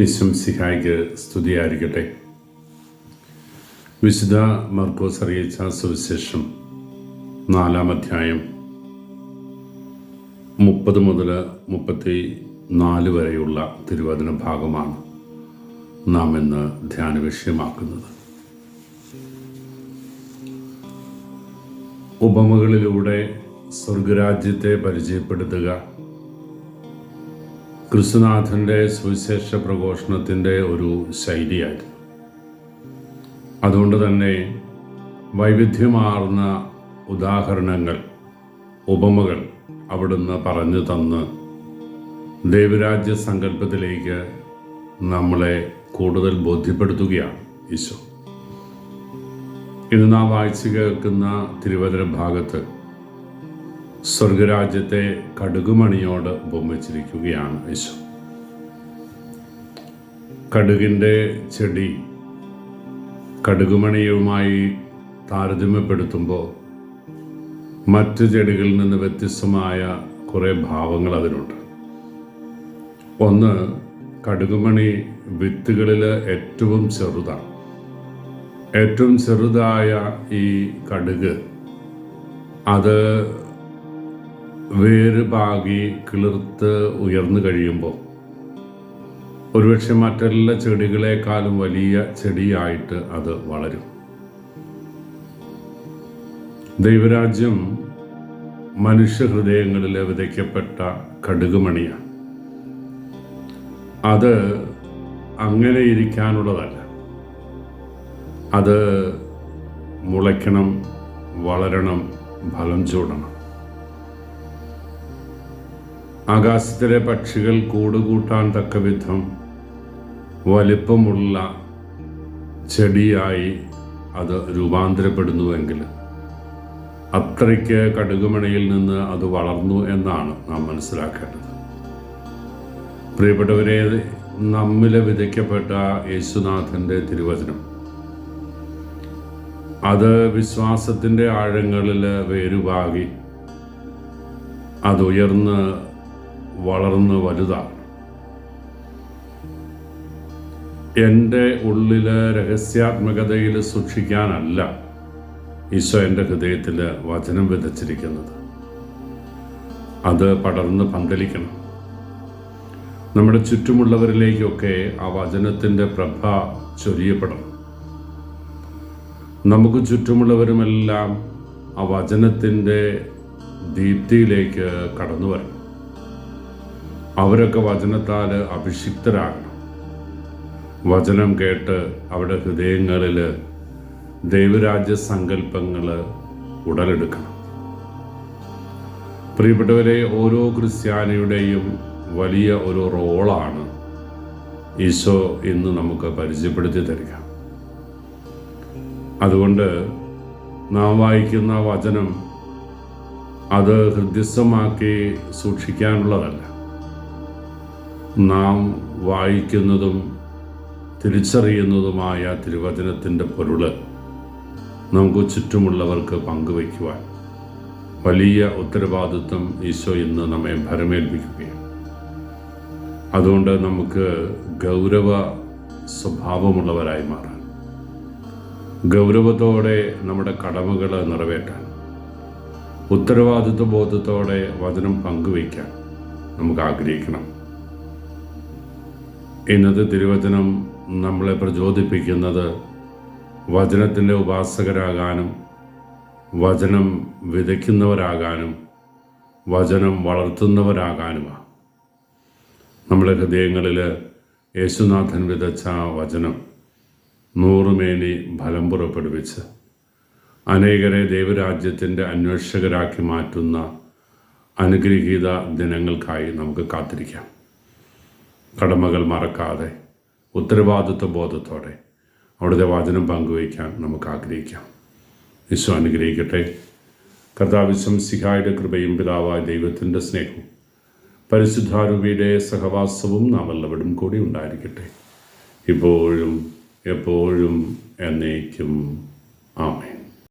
യേശും സിഹായിക്ക് സ്തുതിയായിരിക്കട്ടെ. വിശുദ്ധ മർക്കോസ് അറിയിച്ച സുവിശേഷം നാലാം അധ്യായം മുപ്പത് മുതൽ മുപ്പത്തി നാല് വരെയുള്ള തിരുവചന ഭാഗമാണ് നാം ഇന്ന് ധ്യാന വിഷയമാക്കുന്നത്. ഉപമകളിലൂടെ സ്വർഗരാജ്യത്തെ പരിചയപ്പെടുത്തുക ക്രിസ്തുനാഥന്റെ സുവിശേഷ പ്രഘോഷണത്തിന്റെ ഒരു ശൈലിയായിരുന്നു. അതുകൊണ്ട് തന്നെ വൈവിധ്യമാർന്ന ഉദാഹരണങ്ങൾ ഉപമകൾ അവിടുന്ന് പറഞ്ഞു തന്ന് ദേവരാജ്യ സങ്കല്പത്തിലേക്ക് നമ്മളെ കൂടുതൽ ബോധ്യപ്പെടുത്തുകയാണ് ഈശോ. ഇന്ന് നാം വായിച്ചു കേൾക്കുന്ന തിരുവചന ഭാഗത്ത് സ്വർഗരാജ്യത്തെ കടുകുമണിയോട് ഉപമിച്ചിരിക്കുകയാണ് യേശു. കടുകിന്റെ ചെടി കടുകുമണിയുമായി താരതമ്യപ്പെടുത്തുമ്പോൾ മറ്റ് ചെടികളിൽ നിന്ന് വ്യത്യസ്തമായ കുറേ ഭാവങ്ങൾ അതിനുണ്ട്. ഒന്ന് കടുകുമണി വിത്തുകളിൽ ഏറ്റവും ചെറുതാണ്. ഏറ്റവും ചെറുതായ ഈ കടുക് അത് വേര് പാകി കിളിർത്ത് ഉയർന്നു കഴിയുമ്പോൾ ഒരുപക്ഷെ മറ്റെല്ലാ ചെടികളെക്കാളും വലിയ ചെടിയായിട്ട് അത് വളരും. ദൈവരാജ്യം മനുഷ്യഹൃദയങ്ങളിൽ വിതയ്ക്കപ്പെട്ട കടുകുമണിയാണ്. അത് അങ്ങനെ ഇരിക്കാനുള്ളതല്ല അത് മുളയ്ക്കണം വളരണം ഫലം ചൂടണം. ആകാശത്തിലെ പക്ഷികൾ കൂടുകൂട്ടാൻ തക്ക വിധം വലിപ്പമുള്ള ചെടിയായി അത് രൂപാന്തരപ്പെടുന്നുവെങ്കിൽ അത്രയ്ക്ക് കടുകുമണിയിൽ നിന്ന് അത് വളർന്നു എന്നാണ് നാം മനസ്സിലാക്കേണ്ടത്. പ്രിയപ്പെട്ടവരെ നമ്മിൽ വിതയ്ക്കപ്പെട്ട യേശുനാഥന്റെ തിരുവചനം. അത് വിശ്വാസത്തിന്റെ ആഴങ്ങളിൽ വേരുപാകി അതുയർന്ന് വളർന്ന് വലുതാണ്. എന്റെ ഉള്ളിലെ രഹസ്യാത്മകതയിൽ സൂക്ഷിക്കാനല്ല ഈശോ എന്റെ ഹൃദയത്തിൽ വചനം വിതച്ചിരിക്കുന്നത്. അത് പടർന്ന് പന്തലിക്കണം. നമ്മുടെ ചുറ്റുമുള്ളവരിലേക്കൊക്കെ ആ വചനത്തിന്റെ പ്രഭ ചൊരിയപ്പെടണം. നമുക്ക് ചുറ്റുമുള്ളവരുമെല്ലാം ആ വചനത്തിന്റെ ദീപ്തിയിലേക്ക് കടന്നു വരണം. അവരൊക്കെ വചനത്താൽ അഭിഷിക്തരാകണം വചനം കേട്ട് അവരുടെ ഹൃദയങ്ങളിൽ ദൈവരാജ്യ സങ്കല്പങ്ങൾ ഉടലെടുക്കണം. പ്രിയപ്പെട്ടവരെ ഓരോ ക്രിസ്ത്യാനിയുടെയും വലിയ ഒരു റോളാണ് ഈശോ ഇന്ന് നമുക്ക് പരിചയപ്പെടുത്തി തരിക. അതുകൊണ്ട് നാം വായിക്കുന്ന വചനം അത് ഹൃദ്യസ്ഥമാക്കി സൂക്ഷിക്കാനുള്ളതല്ല. നാം വായിക്കുന്നതും തിരിച്ചറിയുന്നതുമായ തിരുവചനത്തിന്റെ പൊരുൾ നമുക്ക് ചുറ്റുമുള്ളവർക്ക് പങ്കുവയ്ക്കുവാൻ വലിയ ഉത്തരവാദിത്വം ഈശോ ഇന്ന് നമ്മെ ഭരമേൽപ്പിക്കുകയാണ്. അതുകൊണ്ട് നമുക്ക് ഗൗരവ സ്വഭാവമുള്ളവരായി മാറാൻ ഗൗരവത്തോടെ നമ്മുടെ കടമകൾ നിറവേറ്റാൻ ഉത്തരവാദിത്വ ബോധത്തോടെ വചനം പങ്കുവയ്ക്കാൻ നമുക്ക് ആഗ്രഹിക്കണം. ഇന്നത്തെ തിരുവചനം നമ്മളെ പ്രചോദിപ്പിക്കുന്നത് വചനത്തിന്റെ ഉപാസകരാകാനും വചനം വിതയ്ക്കുന്നവരാകാനും വചനം വളർത്തുന്നവരാകാനുമാണ്. നമ്മുടെ ഹൃദയങ്ങളിൽ യേശുനാഥൻ വിതച്ച വചനം നൂറുമേനി ഫലം പുറപ്പെടുവിച്ച് അനേകരെ ദൈവരാജ്യത്തിന്റെ അന്വേഷകരാക്കി മാറ്റുന്ന അനുഗ്രഹീത ദിനങ്ങൾക്കായി നമുക്ക് കാത്തിരിക്കാം. കടമകൾ മറക്കാതെ ഉത്തരവാദിത്വ ബോധത്തോടെ അവിടുത്തെ വചനം പങ്കുവയ്ക്കാൻ നമുക്ക് ആഗ്രഹിക്കാം. വിശ്വ അനുഗ്രഹിക്കട്ടെ. കർത്താവിശ്വം സിഹായുടെ കൃപയും പിതാവായ ദൈവത്തിന്റെ സ്നേഹവും പരിശുദ്ധാരൂപിയുടെ സഹവാസവും നാം എല്ലാവരും കൂടി ഉണ്ടായിരിക്കട്ടെ. ഇപ്പോഴും എപ്പോഴും എന്നേക്കും. ആമേ